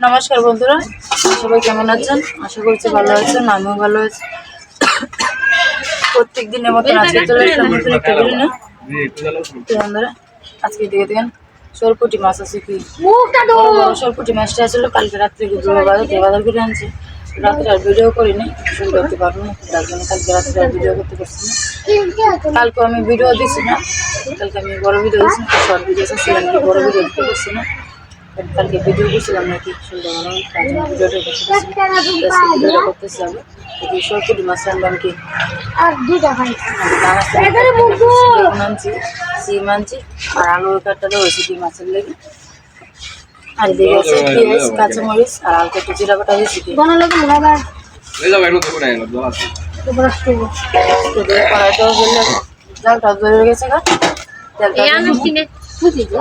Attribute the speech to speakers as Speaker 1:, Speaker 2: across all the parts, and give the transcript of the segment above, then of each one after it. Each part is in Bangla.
Speaker 1: নমস্কার বন্ধুরা সবাই কেমন আছেন? আশা করছি ভালো আছেন আমিও ভালো আছি। প্রত্যেক দিনের মতন আজকে চলে বন্ধুরা আজকে দেখে দেখেন সরপুটি মাছ আছে কি? সরপুটি মাছটা আসলে কালকে রাত্রে বাজার বাজার করে আনছে। রাত্রে আর ভিডিও করিনি শুরু করতে পারব না। তার জন্য কালকে রাত্রে আর ভিডিও করতে পারছি না। কালকে আমি ভিডিও দিছি না। কালকে আমি বড় ভিডিও দিছি শর্ট ভিডিও কি বড় ভিডিও দিতে পারছি না। কালকে ভিডিও করছিলাম নাকি জন্য ভিডিওটা। তো করতেছি আমি। মাছ কি
Speaker 2: আর দুটা ভাই।
Speaker 1: বেগুন আনছি সিম আনছি আর আলুর কাঠটা হয়েছে কি মাছের লেগে। আর এদিকে আছে পেঁয়াজ কাঁচামরিচ আর হালকা একটু জিরা বাটা দিয়েছি কড়াইটাও হয়ে ডালটা ধরে গেছে দিবো।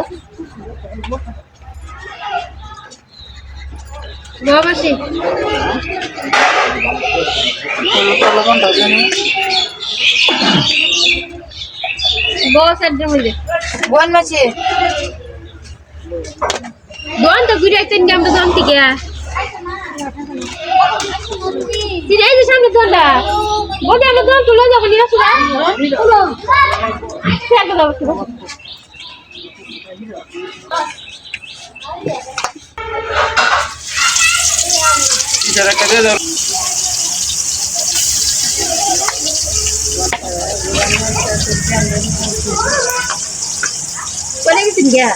Speaker 2: বাবাসি। বস। আর মধ্যে
Speaker 1: বোন মাছি
Speaker 2: দোন তো ঘুরে আইতেন কি আমরা দোন থেকে তিন এই যে সামনে দোনটা বলে আমরা দোন তুলে যাব নিয়ে আসুরা ফেলে দাও একটু। চলে গেছেন গিয়া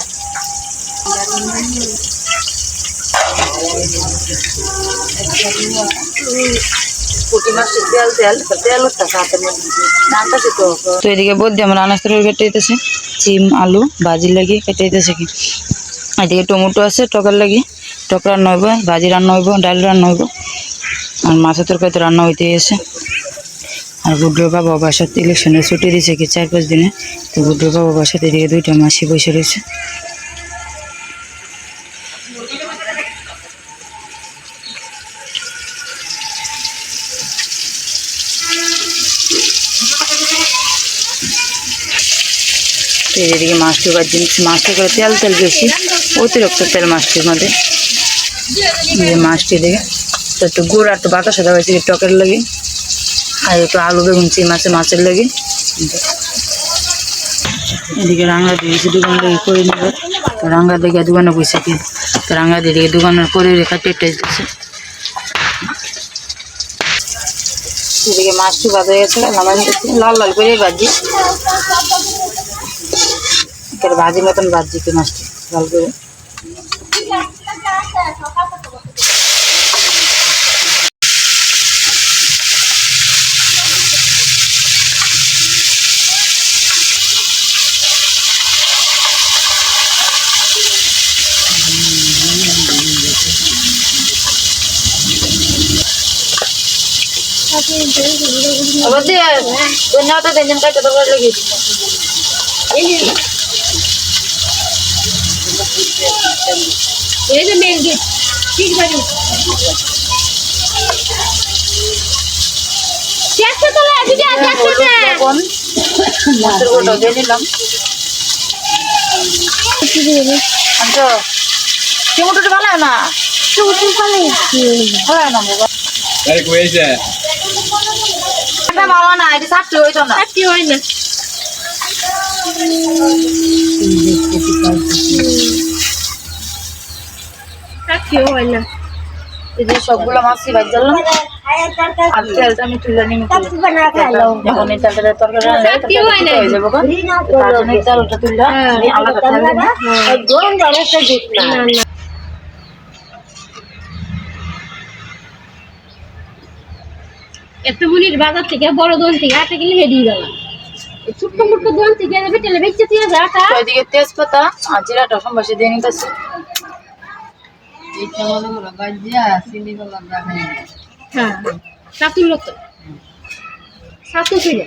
Speaker 1: তো এদিকে বলতে আমার আনাজ কেটে দিতেছে। চিম, আলু, ভাজি লাগিয়ে কেটে দিতেছে কি। এদিকে টমেটো আছে টকার লাগি টক রান্না হইব, ভাজি রান্না হইব, ডাল রান্না হইব। আর মাছের তরকারি রান্না হইতে এসে আর গুড্ডুর বাবা বাসার ইলেকশনে ছুটি দিয়েছে কি চার পাঁচ দিনে। তো গুড্ডুর বাবা বাসাতে এদিকে দুইটা মাসি বসে রয়েছে। তো এদিকে মাছটি ভাজি মাছটা করে তেল তেল বেশি, অতিরিক্ত তেল মাছটির মধ্যে। মাছটি দেখে তো একটু গুড় আর একটু বাতাসা দেওয়া হয়েছে টকের লাগে। আর একটু আলু, বেগুন চিম আছে মাছের লাগে। এদিকে রাঙ্গা দিয়েছি দোকান থেকে করে নেবে। তো রাঙ্গা দেখে দোকানে বসে কি? তো রাঙ্গা দিদিকে দোকানের করে রেখা টেটে দিতেছে এদিকে মাছটি ভাজা গেছে, লাল লাল করে ভাজি। একেবারে ভাজি মতন ভাজি কি মাছটি লাল করে আবার দিয়ে ধন্যবাদ দেন কাটতে তো ভালো লাগে
Speaker 2: এই যে মেন গেট ঠিক বাড়ি চেষ্টা তো লাগে যে চেষ্টা না
Speaker 1: আচ্ছা টমেটোটা ভালো না? ভালো না বাবা এটা ভালো না এটা চারটি হইতো না।
Speaker 2: কি হয় না। এত মুনির বাজার থেকে বড় দোন থেকে আটা কিনে হেডি গেল ছোট্ট মোট্ট দোন থেকে তেলে দিয়ে যা আটা
Speaker 1: তেজপাতা আর জিরাটা সম্বাসে দিয়ে নিতেছি
Speaker 2: হ্যাঁ সাতুর মতো সাতু ছিল।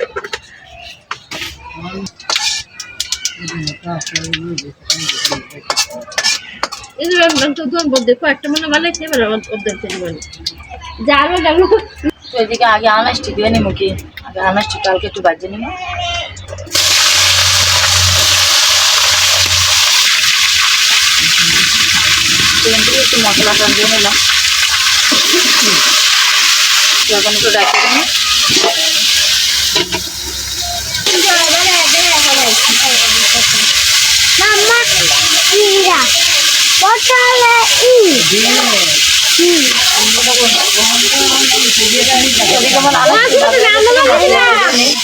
Speaker 2: এগুলো তো দোন বলতে কয়েকটা মনে ভালো এবার থেকে বলে
Speaker 1: তো এদিকে আগে আনাজটি দিয়ে নিবো কি? আগে আনাজটি কালকে একটু বাজিয়ে নিবো সেখান থেকে একটু মশলা টান দিয়ে নিলাম এখন একটু আলু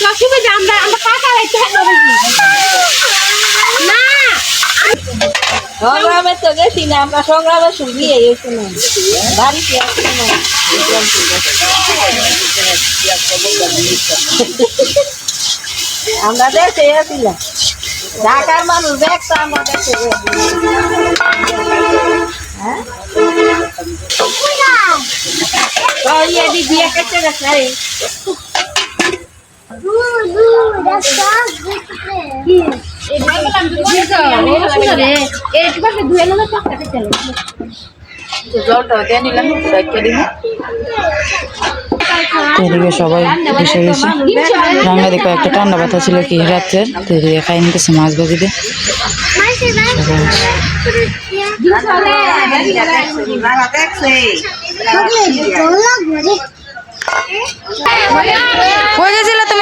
Speaker 2: সবসময় আমরা আমরা কাকা রাখতে হবে না
Speaker 3: সংগ্রামে তো গেছি না, আমরা সংগ্রামে শুনি, এই শুনুন। বাড়িতে আমরা দেশে আসিলাম ঢাকার মানুষ দেখতো আমরা দেশে হ্যাঁ? দিদি একটা রাখা
Speaker 1: তো জলটা দিয়ে নিলাম একটু ডাকিয়ে দিন এদিকে সবাই বসে গেছে। রান্না দেখো একটা ঠান্ডা ব্যথা ছিল কি রাত্রের? তো এদিকে খাই নিতেছে মাছ ভাজি দিয়ে কই গেছিলে তুমি?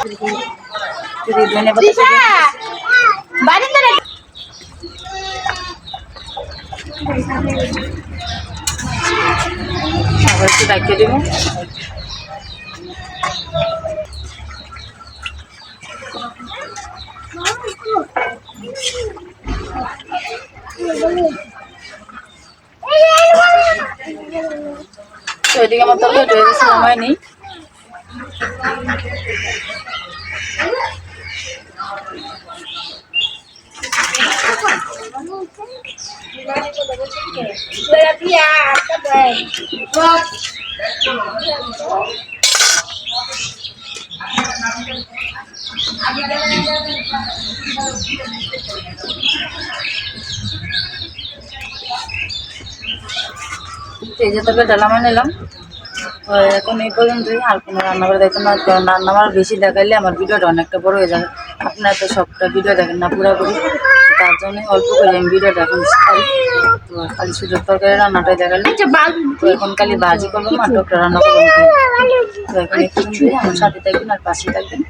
Speaker 1: আবার একটু ডাকিয়ে দেবো এদিকে আমার তরকারি সময় নেই। যে তরকারি ডালামা নিলাম। এখন এই পর্যন্তই। আর কোনো রান্না করে দেখতে না, কারণ রান্না আমার বেশি দেখাইলে আমার ভিডিওটা অনেকটা বড় হয়ে যাবে। আপনারা তো সবটা ভিডিও দেখেন না, পুরোপুরি। তার জন্য অল্প করে আমি ভিডিওটা এখন ছাড়ি তো খালি শুধু তরকারি রান্নাটাই দেখালে তো এখন খালি ভাজি করব মাটকটা রান্না করব তো এখন একটু আমার সাথে থাকবেন আর পাশে থাকবেন।